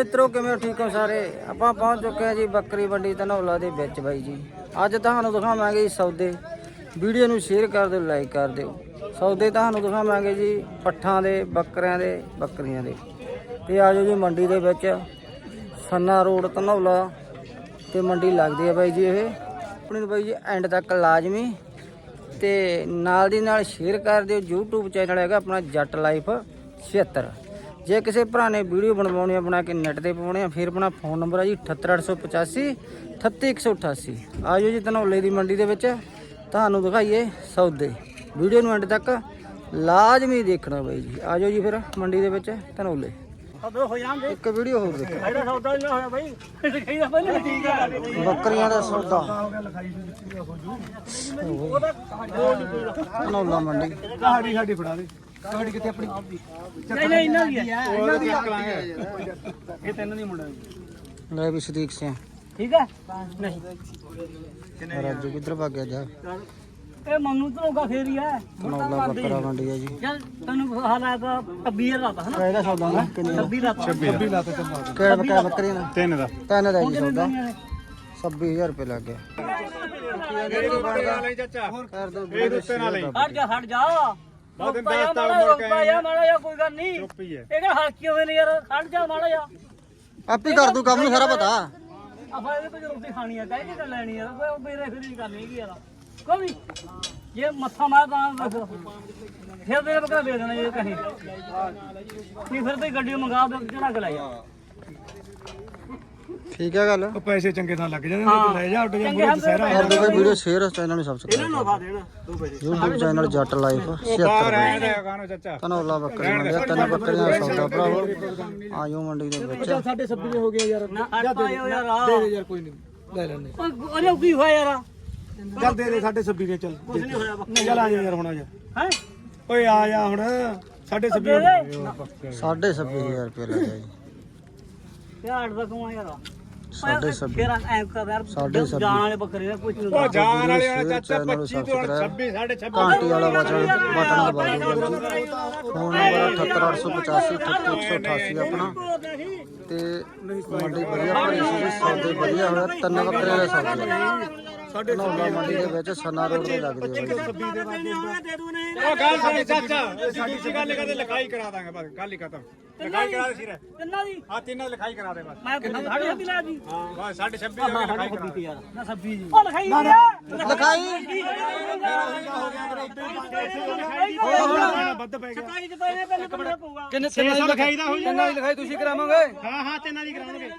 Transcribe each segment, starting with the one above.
ਮਿੱਤਰੋ, ਕਿਵੇਂ ਹੋ? ਠੀਕ ਹੋ ਸਾਰੇ? ਆਪਾਂ ਪਹੁੰਚ ਚੁੱਕੇ ਹਾਂ ਜੀ ਬੱਕਰੀ ਮੰਡੀ ਧਨੌਲਾ ਦੇ ਵਿੱਚ ਬਾਈ ਜੀ। ਅੱਜ ਤੁਹਾਨੂੰ ਦਿਖਾਵਾਂਗੇ ਜੀ ਸੌਦੇ। ਵੀਡੀਓ ਨੂੰ ਸ਼ੇਅਰ ਕਰ ਦਿਓ, ਲਾਈਕ ਕਰ ਦਿਓ। ਸੌਦੇ ਤੁਹਾਨੂੰ ਦਿਖਾਵਾਂਗੇ ਜੀ ਪੱਠਾਂ ਦੇ, ਬੱਕਰਿਆਂ ਦੇ, ਬੱਕਰੀਆਂ ਦੇ। ਤੇ ਆਜੋ ਜੀ ਮੰਡੀ ਦੇ ਵਿੱਚ। ਸੰਨਾ ਰੋਡ ਧਨੌਲਾ ਤੇ ਮੰਡੀ ਲੱਗਦੀ ਹੈ ਬਾਈ ਜੀ ਇਹ। ਆਪਣੀ ਬਾਈ ਜੀ ਐਂਡ ਤੱਕ ਲਾਜ਼ਮੀ। ਤੇ ਨਾਲ ਦੀ ਨਾਲ ਸ਼ੇਅਰ ਕਰ ਦਿਓ। YouTube ਚੈਨਲ ਹੈਗਾ ਆਪਣਾ ਜੱਟ ਲਾਈਫ 76 ਜੇ ਕਿਸੇ ਭਰਾ ਨੇ ਵੀਡੀਓ ਬਣਵਾਉਣੀ ਆ ਬਣਾ ਕੇ ਨੈਟ ਤੇ ਪਾਉਣੀ ਆ ਫਿਰ ਆਪਣਾ ਫੋਨ ਨੰਬਰ ਹੈ ਜੀ 78885 38188 ਆਜੋ ਜੀ ਧਨੌਲੇ ਦੀ ਮੰਡੀ ਦੇ ਵਿੱਚ ਤੁਹਾਨੂੰ ਦਿਖਾਈਏ ਸੌਦੇ। ਵੀਡੀਓ ਨੂੰ ਐਂਡ ਤੱਕ ਲਾਜ਼ਮੀ ਦੇਖਣਾ ਬਾਈ ਜੀ। ਆਜੋ ਜੀ ਫਿਰ ਮੰਡੀ ਦੇ ਵਿੱਚ ਧਨੌਲੇ। ਇੱਕ ਵੀਡੀਓ ਹੋਰ ਦੇਖੋ। ਇਹਦਾ ਸੌਦਾ ਨਹੀਂ ਹੋਇਆ ਬਾਈ। ਕਹੀਦਾ ਪਹਿਲੇ ਠੀਕ ਆ। ਬੱਕਰੀਆਂ ਦਾ ਸੌਦਾ। ਧਨੌਲਾ ਮੰਡੀ। ਸਾਡੀ ਸਾਡੀ ਫੜਾ ਦੇ। ਸਾਡੀ ਕਿਤੇ ਆਪਣੀ ਨਹੀਂ ਨਹੀਂ ਇਹਨਾਂ ਦੀ ਹੈ। ਇਹਨਾਂ ਦੀ ਇਹ ਤਿੰਨ ਦੀ ਮੁੰਡਾ ਲੈ ਵੀ ਸਦੀਕ ਸਿੰਘ। ਠੀਕ ਹੈ? ਨਹੀਂ। ਰਾਜੂ ਕਿੱਧਰ ਭੱਗ ਗਿਆ ਜਾ? ਇਹ ਮਨੂੰ ਧਰੋਗਾ ਫੇਰ ਹੀ ਹੈ। ਧਨੌਲਾ ਬੱਕਰਾ ਹੈ ਜੀ। ਯਾਰ ਤੈਨੂੰ ਹਾਲਾ ਦਾ 26 ਹਜ਼ਾਰ ਦਾ ਹਨਾ? ਇਹਦਾ ਸੌਦਾ ਨਾ। ਕਿੰਨੇ 26 ਦਾ 26 ਲਾ ਤੇ ਚੱਲ ਕਿਹੜਾ ਬੱਕਰਾ ਬੱਕਰੀ ਦਾ ਤਿੰਨ ਦਾ। ਤਿੰਨ ਦਾ ਜੀ ਸੌਦਾ। 26000 ਰੁਪਏ ਲੱਗ ਗਿਆ। ਕਰ ਦੋ ਇਹ ਉੱਤੇ ਨਾਲ ਹੀ ਹਟ ਜਾ ਹਟ ਜਾ। ਬਾਅਦ ਵਿੱਚ ਮਾੜਾ ਦਸ ਤਾਂ ਜਿਹਾ ਮੁੜ ਕੇ ਰੁਕਾ ਜਾ ਮਾੜਾ ਜਿਹਾ ਕੋਈ ਗੱਲ ਨਹੀਂ। ਚੁੱਪ ਹੀ ਹੈ। ਇਹ ਕਿਹੜਾ ਹਲਕੀ ਹੋਏ ਨੇ ਯਾਰ ਖੜ ਜਾ ਮਾੜਾ ਜਿਹਾ। ਆਪੇ ਕਰ ਦੂ ਕੰਮ ਨੂੰ ਸਾਰਾ ਪਤਾ। ਆਪਾਂ ਇਹਦੇ ਕੋਲ ਰੋਟੀ ਖਾਣੀ ਆ ਕਹਿ ਕੇ ਗੱਲ ਲੈਣੀ ਯਾਰ ਕੋਈ ਮੇਰੇ ਫਿਰ ਨਹੀਂ ਕਰਨੀ ਹੈਗੀ ਯਾਰ ਕੋਈ। ਜੇ ਮੱਥਾ ਮਾਰ ਤਾਂ ਫਿਰ ਤੇਰੇ ਬਕਰਾ ਦੇ ਦੇਣਾ ਇਹ ਕਹੇ। ਨਹੀਂ ਫਿਰ ਤੇ ਗੱਡੀ ਮੰਗਾ ਦੇ ਜਿਹੜਾ ਗਲਾ ਜਾ ਠੀਕ ਹੈ ਗੱਲ। ਉਹ ਪੈਸੇ ਚੰਗੇ ਨਾਲ ਲੱਗ ਜਾਂਦੇ ਨੇ ਤੂੰ ਲੈ ਜਾ ਉੱਡ ਜਾ ਚੰਗੇ ਹਮ ਕਰ ਦੋ ਕੋਈ ਵੀਡੀਓ ਸ਼ੇਅਰ ਚੈਨਲ ਨੂੰ ਸਬਸਕ੍ਰਾਈਬ ਨਫਾ ਦੇਣਾ ਦੋ ਪੈਸੇ। YouTube ਚੈਨਲ ਜੱਟ ਲਾਈਫ 76 ਰਹਿ ਰਿਹਾ ਗਾਨੋ ਚਾਚਾ। ਧਨੌਲਾ ਬੱਕਰੀ ਮੰਡੀ ਆ, ਤਿੰਨ ਬੱਕਰੀਆਂ ਦਾ। ਸੌਦਾ ਭਰਾਵੋ ਆਜੋ ਮੰਡੀ ਦੇ ਵਿੱਚ। ਸਾਡੇ 26 ਦੇ ਹੋ ਗਏ ਯਾਰ। ਨਾ ਪਾਇਓ ਯਾਰ ਦੇ ਦੇ ਯਾਰ ਕੋਈ ਨਹੀਂ। ਲੈ ਲੈਣੇ ਉਹ ਉਹਨੇ ਕੀ ਹੋਇਆ ਯਾਰ? ਚੱਲ ਦੇ ਦੇ ਸਾਡੇ 26 ਦੇ ਚੱਲ। ਕੁਝ ਨਹੀਂ ਹੋਇਆ ਬੱਕਰੀ। ਚੱਲ ਆ ਜਾ ਯਾਰ ਹੁਣ ਆ ਜਾ। ਹੈ? ਓਏ ਆ ਜਾ ਹੁਣ। ਸਾਡੇ 26 ਦੇ ਦੇ। ਸਾਢੇ 26000 ਰੁਪਏ ਲੱਗਿਆ ਜੀ ਯਾਰ ਦਾ ਕਮਾ ਯਾਰ। ਸਾਢੇ 26 ਫੇਰ ਐ ਕਰ ਯਾਰ ਸਾਢੇ ਛੱਬੀ। ਜਾਣ ਵਾਲੇ ਬੱਕਰੇ ਦਾ ਕੁਝ ਨਹੀਂ ਉਹ ਜਾਣ ਵਾਲੇ ਸ਼ੇਅਰ ਚਾਚਾ ਚੈਨਲ ਨੂੰ 25 ਤੋਂ ਹੁਣ subscribe 26 ਸਾਡੇ 26 ਘੰਟੀ ਵਾਲਾ ਬਟਨ ਬਟਨ ਦਬਾ ਦਿਓ। ਜੀ ਫੋਨ ਨੰਬਰ 78885 38188 ਆਪਣਾ। ਤੇ ਮੰਡੀ ਵਧੀਆ ਭਰੀ ਸੀ ਸੌਦੇ ਵਧੀਆ ਹੋਇਆ ਤਿੰਨ ਬੱਕਰੇ ਦੇ ਸੌਦੇ। ਸਾਡੇ ਨੌਲਾ ਮੰਡੀ ਦੇ ਵਿੱਚ ਸਨਾ ਰੋਡ ਤੇ ਲੱਗਦੇ ਜੀ। ਉਹ ਗੱਲ ਸਾਡੇ ਚਾਚਾ ਅਸੀਂ ਦੂਜੀ ਗੱਲ ਕਰਦੇ ਲਿਖਾਈ ਕਰਾ ਦਾਂਗੇ ਬਸ ਗੱਲ ਹੀ ਖਤਮ। ਲਿਖਾਈ ਕਰਾ ਦੇ ਸਿਰ। ਕਿੰਨਾ ਦੀ? ਆ ਤਿੰਨਾਂ ਦੀ ਲਿਖਾਈ ਕਰਾ ਦੇ ਬਸ। ਮੈਂ ਸਾਢੇ ਹੱਥੀ ਲਾ ਦੀ ਹਾਂ ਬਸ ਸਾਡੇ 26 ਦੀ ਲਿਖਾਈ ਕਰਾ ਦੇ। ਯਾਰ ਨਾ ਸੱਬੀ ਜੀ। ਉਹ ਲਿਖਾਈ ਹੋ ਲਿਖਾਈ ਵੱਧ ਪੈ ਗਿਆ ਲਿਖਾਈ ਚ ਪੈਣੇ ਪਹਿਲੇ ਕਮਰਾ ਪਊਗਾ। ਕਿੰਨੇ 600 ਲਿਖਾਈ? ਦਾ ਹੋ ਜਾ ਦੀ ਲਿਖਾਈ ਤੁਸੀਂ ਕਰਾਵਾਂਗੇ? ਹਾਂ ਹਾਂ ਤਿੰਨਾਂ ਦੀ ਕਰਾਉਣਗੇ।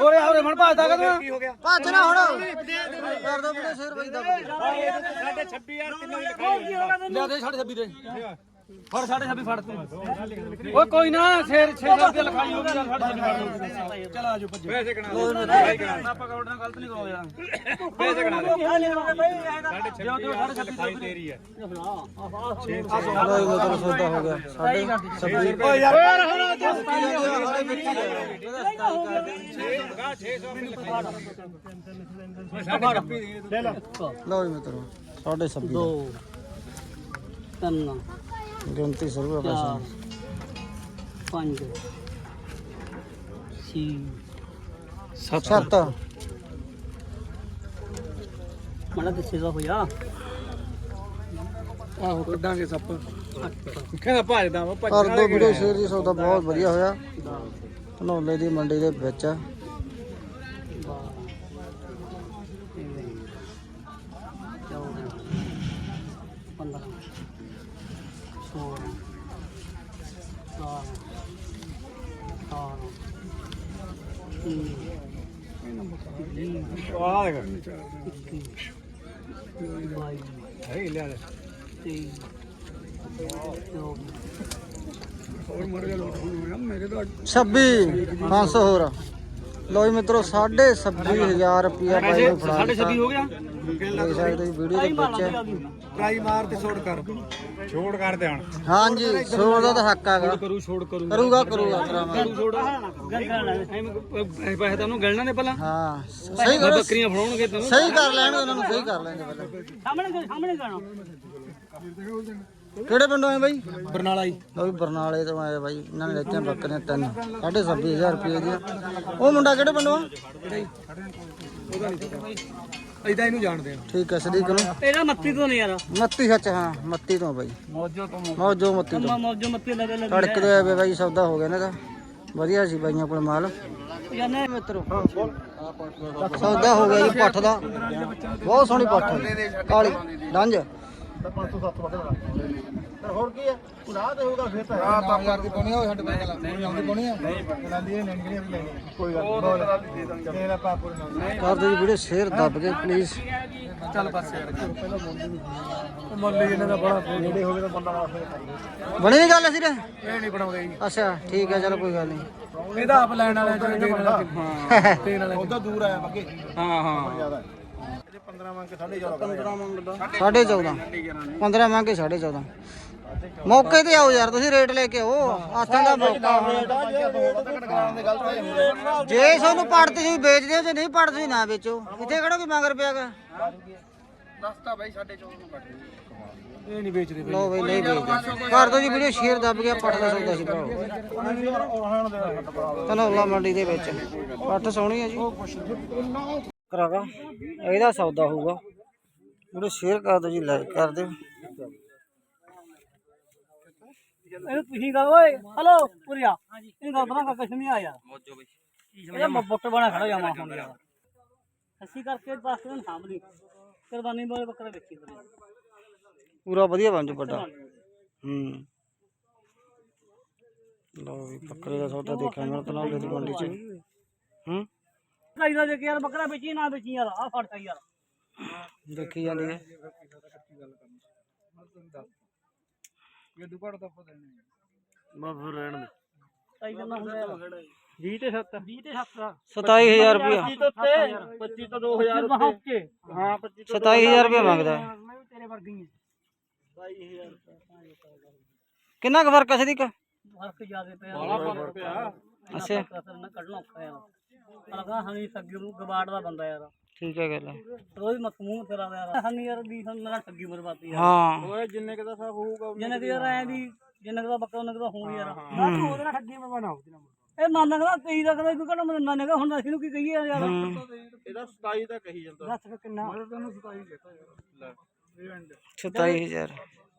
ਓਰੇ ਹੋਰੇ ਮਨ ਭੱਜਦਾ ਕਦੋਂ ਕੀ ਹੋ ਗਿਆ? ਭੱਜ ਨਾ ਹੁਣ। ਕਰ ਦੋ ਵੀਡੀਓ ਸ਼ੇਅਰ ਬਈ ਦਾ। ਸਾਡੇ 26 ਯਾਰ ਤਿੰਨਾਂ ਦੀ ਲਿਖਾਈ ਲਿਆ ਦੇ 26 ਦੇ। ਫੜ 26 ਫੜ ਤੂੰ। ਓਏ ਕੋਈ ਨਾ ਸ਼ੇਰ 600 ਰੁਪਏ ਲਿਖਾਈ ਹੋ ਗਈ 26 ਚਲ ਆਜੋ ਭੱਜੋ। ਪੈਸੇ ਲਿਖਾਈ ਦੇ। ਆਪਾਂ ਕੌਡ ਨਾਲ ਗਲਤ ਨਹੀਂ ਕਰੋ ਯਾਰ। ਪੈਸੇ ਕਰਾ ਦੇ। ਸਾਡੇ 26 ਯਾਰ ਲਿਖਾਈ ਤੇਰੀ ਹੈ ਸੌਦਾ ਹੋ ਗਿਆ ਸਾਡੇ 26 ਓ ਯਾਰ ਲੈ ਲਾ ਲੋ ਜੀ ਮਿੱਤਰੋ ਸਾਡੇ 26 ਦੋ ਤਿੰਨ। ਗਿਣਤੀ ਸ਼ੁਰੂ ਹੈ ਚਾਰ ਪੈਸੇ ਪੰਜ ਛੇ ਸੱਤ। ਮੜਾ ਦੱਸੇ ਦਾ ਹੋਇਆ। ਆਹੋ ਕੱਢਾਂਗੇ ਸੱਪ। ਅੱਠ ਕਹਿੰਦਾ ਭੱਜਦਾ ਵਾ? ਭੱਜ ਕਰ ਦੋ ਵੀਡੀਓ ਸ਼ੇਅਰ ਜੀ ਸੌਦਾ ਬਹੁਤ ਵਧੀਆ ਹੋਇਆ। ਧਨੌਲੇ ਦੀ ਮੰਡੀ ਦੇ ਵਿੱਚ। ਆ ਦੇਖ। ਇੱਕੀ ਬਾਈ ਹੈ ਲਿਆ ਦੇ। ਤੇਈ ਚੌਵੀ ਹੋਰ ਮਰ ਗਿਆ ਲੋਟ ਹੋਣਾ ਮੇਰੇ ਤਾਂ 26 500 ਹੋਰ ਲੋ ਜੀ ਮਿੱਤਰੋ 26000 ਰੁਪਿਆ ਭਾਈ ਨੂੰ ਫੜਾ ਦਿੱਤਾ ਹੋ ਗਿਆ? ਦੇਖ ਸਕਦੇ ਵੀਡੀਓ ਦੇ ਵਿੱਚ। ਟਰਾਈ ਮਾਰ ਤੇ ਛੋੜ ਕਰ। ਛੋੜ ਕਰ ਦੇ ਹੁਣ ਹਾਂਜੀ ਸੋੜ ਦਾ ਤਾਂ ਹੱਕ ਹੈਗਾ। ਕਰੂ ਛੋੜ ਕਰੂ। ਕਰੂਗਾ ਕਰੂਗਾ ਕਰਾਵਾਂਗੇ। ਛੋੜ ਪੈਸੇ ਤਾਂ ਉਹਨੂੰ ਗਲਣਾ ਨੇ ਪਹਿਲਾਂ। ਹਾਂ ਸਹੀ ਕਰ। ਬੱਕਰੀਆਂ ਫੜਾਉਣਗੇ ਤੈਨੂੰ ਸਹੀ ਕਰ ਲੈਣਗੇ ਉਹਨਾਂ ਨੂੰ ਸਹੀ ਕਰ ਲੈਣਗੇ ਪਹਿਲਾਂ। ਸਾਹਮਣੇ ਸਾਹਮਣੇ ਗਾਣਾ। ਕਿਹੜੇ ਪਿੰਡੋਂ ਆਏ ਬਾਈ? ਬਰਨਾਲਾ ਜੀ। ਉਹ ਵੀ ਬਰਨਾਲੇ ਤੋਂ ਆਏ ਬਾਈ ਇਹਨਾਂ ਨੇ ਲੈਤੀਆਂ ਬੱਕਰੀਆਂ ਤਿੰਨ ਸਾਢੇ ਛੱਬੀ ਹਜ਼ਾਰ ਰੁਪਏ ਦੀਆਂ। ਉਹ ਮੁੰਡਾ ਕਿਹੜੇ ਪਿੰਡੋਂ ਆ ਐਦਾਂ ਇਹਨੂੰ ਜਾਣਦੇ ਆ। ਠੀਕ ਹੈ ਸਦੀਕ ਨੂੰ। ਇਹਦਾ ਮੱਤੀ ਤੋਂ ਨਹੀਂ ਯਾਰ ਮੱਤੀ ਸੱਚ ਹਾਂ ਮੱਤੀ ਤੋਂ ਬਾਈ। ਮੌਜੋ ਤੋਂ ਮੌਜੋ। ਮੱਤੀ ਤੋਂ। ਮੌਜੋ ਮੱਤੀ ਲਗੇ ਲਗੇ ਤੜਕਦੇ ਆਏ ਵੇ ਬਾਈ ਸੌਦਾ ਹੋ ਗਿਆ ਨਾ ਦਾ ਵਧੀਆ ਸੀ ਬਾਈਆਂ ਕੋਲ ਮਾਲ। ਜਾਨੇ ਮਿੱਤਰੋ। ਸੌਦਾ ਹੋ ਗਿਆ ਜੀ ਪੱਠ ਦਾ। ਬਹੁਤ ਸੋਹਣੀ ਪੱਠ। ਕਾਲੀ ਡੰਜ। ਹੋਰ ਕੀ ਹੈ ਉਡਾ ਦੇ ਹੋਗਾ ਫਿਰ ਤਾਂ ਹਾਂ। 5000 ਦੀ ਪਾਉਣੀ ਆ ਸਾਡੇ ਕੋਲ ਨਹੀਂ ਆਉਂਦੀ ਪਾਉਣੀ ਆ? ਨਹੀਂ ਲਾਂਦੀ ਇਹ ਲੈਣੀ ਨਹੀਂ। ਲੈਣੀ ਕੋਈ ਗੱਲ ਨਹੀਂ ਦੇ ਲੈ ਪਾਪੂ ਕਰ ਦਿਓ ਜੀ ਵੀਡੀਓ ਸ਼ੇਅਰ ਦੱਬ ਕੇ ਪਲੀਜ਼ ਚੱਲ ਪਾਸੇ ਯਾਰ। ਮੁੱਲ ਹੀ ਇਹਨਾਂ ਦਾ ਬੜਾ ਨੇੜੇ ਹੋਵੇ ਤਾਂ ਬੰਦਾ ਵਾਸਤੇ ਬਣੀ ਨਹੀਂ ਗੱਲ ਸਿਰੇ ਇਹ ਨਹੀਂ ਬਣਾਉਂਦੇ ਜੀ। ਅੱਛਾ ਠੀਕ ਹੈ ਚਲੋ ਕੋਈ ਗੱਲ ਨਹੀਂ। ਇਹਦਾ ਆਪ ਲੈਣ ਵਾਲਾ ਜਿਹੜੇ ਦੇਣ ਵਾਲਾ ਹਾਂ। ਦੇਣ ਵਾਲਾ ਉਹਦਾ ਦੂਰ ਆਇਆ ਬੱਗੇ ਹਾਂ ਹਾਂ। ਇਹਦੇ 15 ਮੰਗ ਕੇ 14.5 15 ਮੰਗਦਾ ਸਾਢੇ 14 15 ਮੰਗੇ ਸਾਢੇ 14 ਮੌਕੇ ਤੇ ਆਓ ਯਾਰ ਤੁਸੀਂ ਰੇਟ ਲੈ ਕੇ ਆਓ। ਆਥਾਂ ਦਾ ਮੌਕਾ। ਜੇ ਤੁਹਾਨੂੰ ਪੜ ਤੁਸੀਂ ਵੇਚਦੇ ਹੋ ਜੇ ਨਹੀਂ ਪੜ ਤੁਸੀਂ ਨਾ ਵੇਚੋ। ਇੱਥੇ ਕਿਹੜਾ ਕੋਈ ਮੰਗਰ ਪਿਆਗਾ ਇਹ ਨਹੀਂ ਵੇਚਦੇ ਲੋ ਬਈ ਨਹੀਂ ਵੇਚਦੇ। ਕਰ ਦੋ ਜੀ ਵੀਡੀਓ ਸ਼ੇਅਰ ਦੱਬ ਗਿਆ ਦਾ ਸੌਦਾ ਸੀ ਭਰਾਓ। ਧਨੌਲਾ ਮੰਡੀ ਦੇ ਵਿੱਚ। ਪੱਠ ਸੋਹਣੀ ਹੈ ਜੀ। ਕਰਾਗਾ। ਇਹਦਾ ਸੌਦਾ ਹੋਊਗਾ। ਵੀਡੀਓ ਸ਼ੇਅਰ ਕਰ ਦਿਓ ਜੀ ਲਾਈਕ ਕਰ ਦਿਓ। ਇਹ ਤੁਸੀਂ ਗੱਲ ਓਏ ਹਲੋ ਪੁਰੀਆ। ਇਹ ਗੱਲ ਬਣਾ ਕੁਛ ਨਹੀਂ ਆ ਯਾਰ ਮੋਜੋ ਬਈ। ਇਹ ਬੱਟ ਬਣਾ ਖੜਾ ਜਾਮਾ ਹੁਣ ਯਾਰ। ਅਸੀਂ ਕਰਕੇ 10 ਦਿਨ ਸਾਂਭਲੀ ਕੁਰਬਾਨੀ ਵਾਲੇ ਬੱਕਰਾ ਵੇਚੀ ਤੇ ਪੂਰਾ ਵਧੀਆ ਬਣ ਜੂ ਵੱਡਾ। ਹੂੰ। ਲਓ ਵੀ ਬੱਕਰੇ ਦਾ ਸੌਦਾ ਦੇਖਿਆ ਮੈਂ ਤਨਾਲੇ ਦੀ ਮੰਡੀ ਚ। ਹੂੰ। ਕਾਈ ਦਾ ਜੇ ਯਾਰ ਬੱਕਰਾ ਵੇਚੀ ਨਾ ਵੇਚੀ ਯਾਰ ਆ ਫੜਤਾ ਯਾਰ ਦੇਖੀ ਜਾਂਦੀ ਹੈ ਇਹ ਦੁਕਾਨ ਤਾਂ ਪਤਾ ਨਹੀਂ ਬਸ ਫਿਰ ਰਹਿਣ ਦੇ ਕਾਈ ਦਾ ਹੁੰਦਾ ਯਾਰ 20 ਤੇ 7 20 ਤੇ 7 27000 ਰੁਪਇਆ 25 ਤੋਂ 2000 ਰੁਪਏ ਹਾਂ 25 27000 ਰੁਪਇਆ ਮੰਗਦਾ ਹੈ। ਮੈਂ ਵੀ ਤੇਰੇ ਵਰਗੀ ਹਾਂ 22000 ਕਿੰਨਾ ਕੁ ਫ਼ਰਕ ਹੈ ਸਦੀਕ ਫ਼ਰਕ ਜ਼ਿਆਦੇ ਪਿਆ ਬੜਾ ਫ਼ਰਕ ਪਿਆ ਅੱਛਾ ਕਸਰ ਨਾ ਕੱਢਣਾ ਔਖਾ ਯਾਰ ਅਲਗਾ ਹਣੀ ਸੱਗੀ ਨੂੰ ਗਵਾੜ ਦਾ ਬੰਦਾ ਯਾਰ। ਠੀਕ ਹੈ ਗੱਲ ਰੋਜ਼ ਮਖਮੂਮ ਤੇਰਾ ਯਾਰ ਹਣੀ ਯਾਰ ਦੀ ਹੁਣ ਮੇਰਾ ਠੱਗੀ ਬਰਬਾਦੀ ਯਾਰ। ਹਾਂ। ਓਏ ਜਿੰਨੇ ਕਦਾ ਸਾਫ਼ ਹੋਊਗਾ ਜਿੰਨੇ ਕਿ ਯਾਰ ਐ ਵੀ ਜਿੰਨੇ ਕੁ ਦਾ ਬੱਕਾ ਉਹਨੇ ਦਾ ਹੋਣ ਯਾਰ। ਮੈਂ ਤੂੰ ਉਹਦੇ ਨਾਲ ਠੱਗੀ ਮੈਂ ਬਣਾਉ ਇਹ ਮੰਨ ਕਹਿੰਦਾ ਤੇਈ ਦਾ ਕਹਿੰਦਾ ਤੂੰ ਕਹਿੰਦਾ ਮੈਂ ਮੰਨੇਗਾ ਹੁਣ ਅਸੀਂ ਨੂੰ ਕੀ ਕਹੀਏ ਯਾਰ? ਇਹਦਾ 27 ਦਾ ਕਹੀ ਜਾਂਦਾ। ਦੱਸ ਫਿਰ ਕਿੰਨਾ? ਮੈਂ ਤੈਨੂੰ 27 ਕਹਿਤਾ ਯਾਰ। ਲੈ ਇਹ ਐਂਡ 27000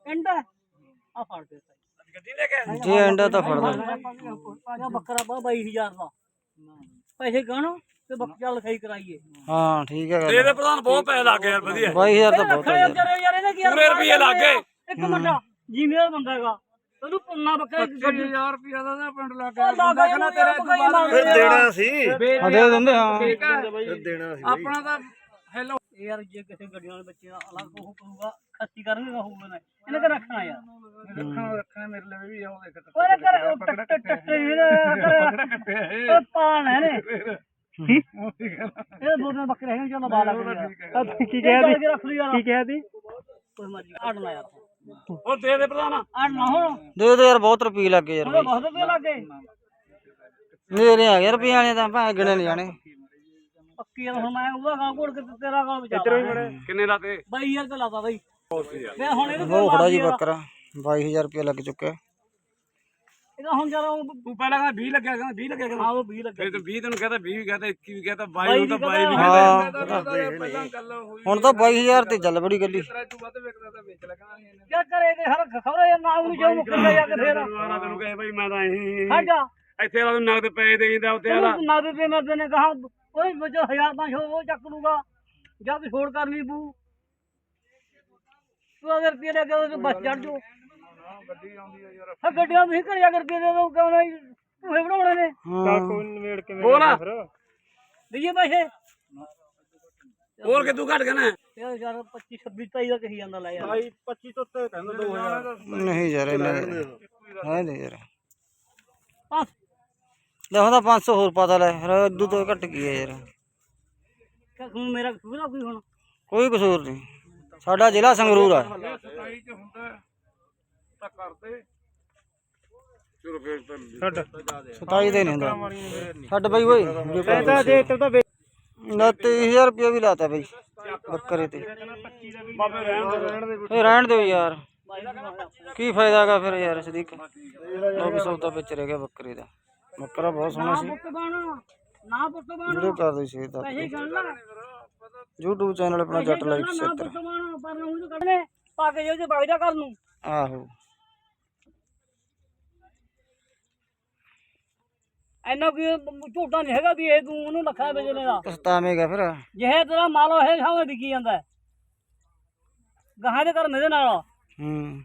ਐਂਡ ਆ ਫੜ ਦੇ ਗੱਡੀ ਲੈ ਕੇ ਜੇ ਅੰਡਾ ਤਾਂ ਫੜ ਦੋ। ਆ ਬੱਕਰਾ ਪਾ 22000 ਦਾ। ਪੈਸੇ ਗਣ ਤੇ ਬੱਕਰਾ ਲਿਖਾਈ ਕਰਾਈਏ। ਹਾਂ ਠੀਕ ਹੈ ਗੱਲ ਪ੍ਰਧਾਨ ਬਹੁਤ ਪੈਸੇ ਲੱਗ ਗਏ ਯਾਰ ਵਧੀਆ। 22000 ਤਾਂ ਬਹੁਤ ਹੈ ਯਾਰ ਇਹਨੇ ਕੀ ਪੂਰੇ ਲੱਗ ਗਏ। ਇੱਕ ਮਿੰਟ ਜੀਨੀਅਰ ਬੰਦਾ ਹੈਗਾ। ਤੈਨੂੰ ਪੁੰਨਾ ਬੱਕਰਾ ਗੱਡੀ। 1000 ਰੁਪਿਆ ਦਾ ਤਾਂ ਪਿੰਡ ਲੱਗ ਕਹਿੰਦਾ ਤੇਰਾ ਫਿਰ ਦੇਣਾ ਸੀ। ਹਾਂ ਦੇ ਦਿੰਦੇ ਹਾਂ। ਠੀਕ ਹੈ। ਦੇਣਾ ਸੀ ਆਪਣਾ ਤਾਂ ਹੈਲੋ ਇਹ ਯਾਰ ਜੇ ਕਿਸੇ ਗੱਡੀਆਂ ਵਾਲੇ ਬੱਚੇ ਦਾ ਅਲੱਗ ਉਹ ਕਰੂਗਾ ਖੱਤੀ ਕਰਨਗੇ ਤਾਂ ਹੋਊਗਾ ਨਾ। ਇਹਨੇ ਕਿ ਰੱਖਣਾ ਯਾਰ। ਰੱਖਣਾ ਰੱਖਣਾ ਮੇਰੇ ਲਈ ਵੀ ਆ ਉਹ ਦੇਖ ਓਏ ਕਰ ਟੱਟ ਟੱਟ ਇਹ। ਉਹ ਪਾਣ ਹੈ ਨੇ। ਇਹ ਦਿਨ ਬੱਕਰੇ ਹੈਗੇ ਚਲੋ ਬਾਲਾ ਕੀ ਕਹਿ ਦੀ ਕੀ ਕਹਿ ਦੀ ਕੋਈ ਮਰਜ਼ੀ ਆੜਨਾ ਯਾਰ। ਉਹ ਦੇ ਦੇ ਪ੍ਰਧਾਨ ਆੜਨਾ ਹੁਣ। ਦੇ ਦੇ ਯਾਰ ਬਹੁਤ ਰੁਪਏ ਲੱਗੇ ਯਾਰ ਬਹੁਤ ਰੁਪਏ ਲੱਗੇ। ਮੇਰੇ ਆ ਯਾਰ ਰੁਪਏ ਵਾਲੇ ਤਾਂ ਭਾਵੇਂ ਗਿਣੇ ਨਹੀਂ ਜਾਣੇ। ਪੱਕੀ ਯਾਰ ਹੁਣ ਮੈਂ ਉਹਦਾ ਗਾਂ ਘੋੜ ਕੇ ਤੇ ਤੇਰਾ ਗਾਂ ਬਚਾ ਕਿੰਨੇ ਲਾਤੇ ਬਾਈ ਯਾਰ ਤੇ ਲਾਤਾ ਬਾਈ। ਮੈਂ ਹੁਣ ਇਹਨੂੰ ਉਹ ਖੜਾ ਜੀ ਬੱਕਰਾ 22000 ਰੁਪਏ ਲੱਗ ਚੁੱਕਿਆ। ਇਹਦਾ ਹੁਣ ਜਰਾ ਉਹ ਤੂੰ ਪਹਿਲਾਂ ਕਹਿੰਦਾ 20 ਲੱਗਿਆ ਕਹਿੰਦਾ 20 ਲੱਗਿਆ ਹਾਂ ਉਹ 20 ਲੱਗੇ ਫਿਰ ਤੂੰ 20 ਤੈਨੂੰ ਕਹਤਾ 20 ਵੀ ਕਹਤਾ 21 ਵੀ ਕਹਤਾ 22 ਬਾਈ ਨੂੰ ਤਾਂ ਵੀ 22 ਵੀ ਹਾਂ। ਪਹਿਲਾਂ ਗੱਲ ਹੋਈ ਹੁਣ ਤਾਂ 22000 ਤੇ ਚੱਲ ਬੜੀ ਗੱਲੀ ਤੂੰ ਵੱਧ ਵੇਖਦਾ ਤਾਂ ਵੇਚ ਲਗਾਂਗੇ ਕਿਆ ਕਰੇ ਤੇ ਹਰ ਖਬਰ ਨਾ ਉਹਨੂੰ ਜਾਉ ਮੁੱਕ ਜਾ ਕੇ ਫੇਰ। ਤੈਨੂੰ ਕਹੇ ਬਈ ਮੈਂ ਤਾਂ ਇਹੀ ਹਟ ਜਾ। ਇੱਥੇ ਵਾਲਾ ਨਗਦ ਪੈਸੇ ਦੇ ਦਿੰਦਾ ਉੱਤੇ ਵਾਲਾ। ਉਹਨੂੰ ਨਾ ਦੇ ਮੈਂ ਤੈਨੇ ਕਹਾ ਕੋਈ ਵਜੋ ਹਜ਼ਾਰ ਪੰਜ ਸੌ ਉਹ ਚੱਕ ਲੂਗਾ ਜਾਂ ਕੋਈ ਛੋੜ ਕਰਨੀ ਬੂ। ਤੂੰ ਅਗਰ ਰੁਪਏ ਲੈ ਕੇ ਬਸ ਚੜ ਜੋ ਗੱਡੀ ਆਉਂਦੀ ਆ ਯਾਰ ਹਾਂ ਗੱਡੀਆਂ ਤੁਸੀਂ ਘਰੇ ਅਗਰ ਰੁਪਏ ਦੇ ਦੋ ਤੂੰ ਬਣਾਉਣੇ ਨੇ। ਹਾਂ। ਨਵੇੜ ਕੇ ਬੋਲ। ਦਈਏ ਪੈਸੇ। ਹੋਰ ਕਿ ਤੂੰ ਘਟ ਨਾ ਯਾਰ ਯਾਰ 25 26 27 ਦਾ ਕਹੀ ਜਾਂਦਾ ਲੈ ਯਾਰ। 25 ਤੋਂ ਉੱਤੇ ਕਹਿੰਦਾ 2000 ਨਹੀਂ ਯਾਰ ਇਹਨਾਂ ਹੈ ਨਹੀਂ ਯਾਰ। ਬਸ। ਲੈ ਹੁਣ ਤਾਂ 500 ਹੋਰ ਪਤਾ ਲੈ ਫਿਰ ਇਦੂ ਤੋਂ ਘੱਟ ਕੀ ਹੈ ਯਾਰ। ਕਿ ਹੁਣ ਮੇਰਾ ਕਸੂਰ ਆ ਕੋਈ ਹੁਣ? ਕੋਈ ਕਸੂਰ ਨਹੀਂ। ਸਾਡਾ ਜ਼ਿਲ੍ਹਾ ਸੰਗਰੂਰ ਆ। 27 ਚ ਹੁੰਦਾ ਤਾਂ ਕਰਦੇ। ਚਲੋ ਫਿਰ ਤਾਂ 27 ਦੇ ਨਹੀਂ ਹੁੰਦਾ। ਛੱਡ ਬਈ ਓਏ ਪੈਸਾ ਦੇ ਤੇ ਤਾਂ ਨਾ 23000 ਰੁਪਏ ਵੀ ਲਾਤਾ ਬਈ ਬੱਕਰੇ ਤੇ। ਬਾਬੇ ਰਹਿਣ ਦੇ। ਰਹਿਣ ਦੇ ਇਹ ਰਹਿਣ ਦਿਓ ਯਾਰ। ਕੀ ਫਾਇਦਾਗਾ ਫਿਰ ਯਾਰ ਸਦੀਕ। ਵੀ ਸੌਦਾ ਵਿੱਚ ਰਹਿ ਗਿਆ ਬੱਕਰੀ ਦਾ। ਬੱਕਰਾ ਬਹੁਤ ਸੋਹਣਾ ਨਾ ਸੀ ਪੁੱਤ ਬਣ ਨਾ ਪੁੱਤ ਬਣ ਵੀਡੀਓ ਕਰ ਦਿਓ ਸ਼ੇਅਰ ਦਾ ਪੈਸੇ ਗਣ ਲਾ YouTube ਚੈਨਲ ਆਪਣਾ ਜੱਟ ਲਾਈਫ ਨਾ ਸੈਟਰ ਪੁੱਤ ਬਣ ਪਰ ਨੂੰ ਕੱਢਨੇ ਪਾ ਕੇ ਜੋ ਜੇ ਬਾਈ ਦਾ ਕਰ ਨੂੰ ਆਹੋ ਐਨਾ ਕੋਈ ਝੂਠਾ ਨਹੀਂ ਹੈਗਾ ਵੀ ਇਹ ਤੂੰ ਉਹਨੂੰ ਲੱਖਾਂ ਵੇਚਣੇ ਦਾ ਪਛਤਾਵੇਂਗਾ ਫਿਰ ਜਿਹੇ ਤੇਰਾ ਮਾਲ ਉਹ ਸਾਵੇਂ ਵਿਕੀ ਜਾਂਦਾ ਹੈ। ਗਾਹਾਂ ਦੇ ਕਰ ਮੇਰੇ ਨਾਲ ਹੂੰ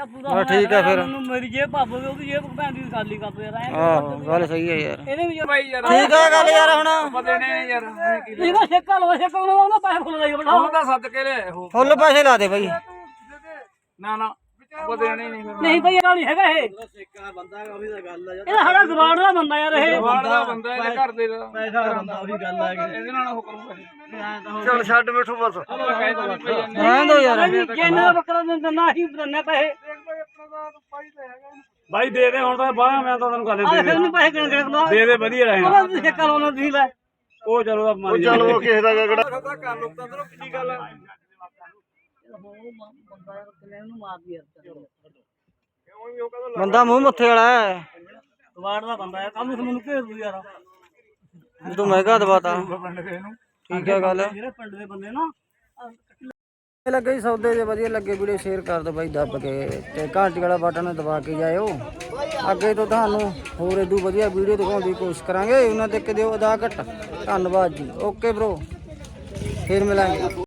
ਚਾ ਪੂਰਾ ਠੀਕ ਆ ਫਿਰ। ਮੈਨੂੰ ਮੇਰੀ ਜੇਬ ਭਾਬੋ ਉਹਦੀ ਜੇਬ ਭੈਣ ਦੀ ਖਾਲੀ ਕਰ ਦੇ ਯਾਰ ਐਂ ਆਹੋ ਗੱਲ ਸਹੀ ਹੈ ਯਾਰ। ਇਹਦੇ ਵਿੱਚ ਬਾਈ ਯਾਰ ਠੀਕ ਆ ਗੱਲ ਯਾਰ ਹੁਣ। ਇਹਦਾ ਛੇਕਾ ਲਵਾ ਛੇਕਾ ਉਹਨੇ ਉਹਦਾ ਪੈਸੇ ਫੁੱਲ ਲਈ ਬਠਾ। ਉਹਦਾ ਸੱਦ ਕੇ ਲੈ ਉਹ ਫੁੱਲ ਪੈਸੇ ਲਾ ਦੇ ਬਾਈ। ਨਾ ਨਾ ਨਹੀਂ ਨਹੀਂ ਬਈ ਇਹਦਾ ਨਹੀਂ ਹੈਗਾ ਇਹ। ਬੰਦਾ ਉਹੀ ਤਾਂ ਗੱਲ ਆ ਇਹਦਾ ਸਾਡਾ ਗਵਾੜ ਦਾ ਬੰਦਾ ਯਾਰ ਇਹ। ਵਾਲਾ ਬੰਦਾ ਇਹਦੇ ਘਰ ਦੇ ਦਾ। ਪੈਸਾ ਬੰਦਾ ਉਹੀ ਗੱਲ ਆ ਇਹਦੇ ਨਾਲ ਉਹ ਕਰੂਗਾ। ਚੱਲ ਛੱਡ ਮਿੱਠੂ ਬਸ। ਰਹਿਣ ਦੋ ਯਾਰ। ਦਾ ਬੱਕਰਾ ਦਿੰਦਾ ਨਾ ਹੀ ਦਿੰਨੇ ਪੈਸੇ। ਬਾਈ ਦੇ ਦੇ ਹੁਣ ਤਾਂ ਬਾਹਰ ਮੈਂ ਤਾਂ ਤੈਨੂੰ ਗੱਲ ਦੇ ਫਿਰ ਨੂੰ ਪੈਸੇ ਗਿਣ ਗਿਣ ਲਵਾ ਦੇ ਦੇ ਵਧੀਆ ਰਹੇ ਉਹਦਾ ਤੁਸੀਂ ਛੇਕਾ ਲਾਉਣਾ ਤੁਸੀਂ ਲੈ। ਉਹ ਚਲੋ ਦਾ ਮਾਰੀ ਚੱਲ ਉਹ ਕਿਸੇ ਦਾ ਕਿਹੜਾ ਬੰਦਾ ਯਾਰ ਕਿੰਨੇ ਨੂੰ ਮਾਰਦੀ ਯਾਰ ਬੰਦਾ ਮੂੰਹ ਮੱਥੇ ਵਾਲਾ ਹੈ। ਗਵਾੜ ਦਾ ਬੰਦਾ ਕੱਲ ਨੂੰ ਮੈਨੂੰ ਭੇਜ ਦੂ ਯਾਰ। ਤੂੰ ਮਹਿੰਗਾ ਦਵਾਤਾ। ਠੀਕ ਹੈ ਗੱਲ ਜਿਹੜੇ ਪਿੰਡ ਦੇ ਬੰਦੇ ਨਾ ਲੱਗੇ ਜੀ ਸੌਦੇ ਜੇ ਵਧੀਆ ਲੱਗੇ, ਵੀਡੀਓ ਸ਼ੇਅਰ ਕਰ ਦਿਓ ਬਾਈ, ਦੱਬ ਕੇ। ਤੇ ਘੰਟੀ ਵਾਲਾ ਬਟਨ ਦਬਾ ਕੇ ਜਾਇਓ। ਅੱਗੇ ਤੋਂ ਤੁਹਾਨੂੰ ਹੋਰ ਇਦੋਂ ਵਧੀਆ ਵੀਡੀਓ ਦਿਖਾਉਣ ਦੀ ਕੋਸ਼ਿਸ਼ ਕਰਾਂਗੇ। ਉਹਨਾਂ ਤੇ ਦਿਓ ਅਦਾ ਘੱਟ। ਧੰਨਵਾਦ ਜੀ। ਓਕੇ ਬ్రో ਫਿਰ ਮਿਲਾਂਗੇ।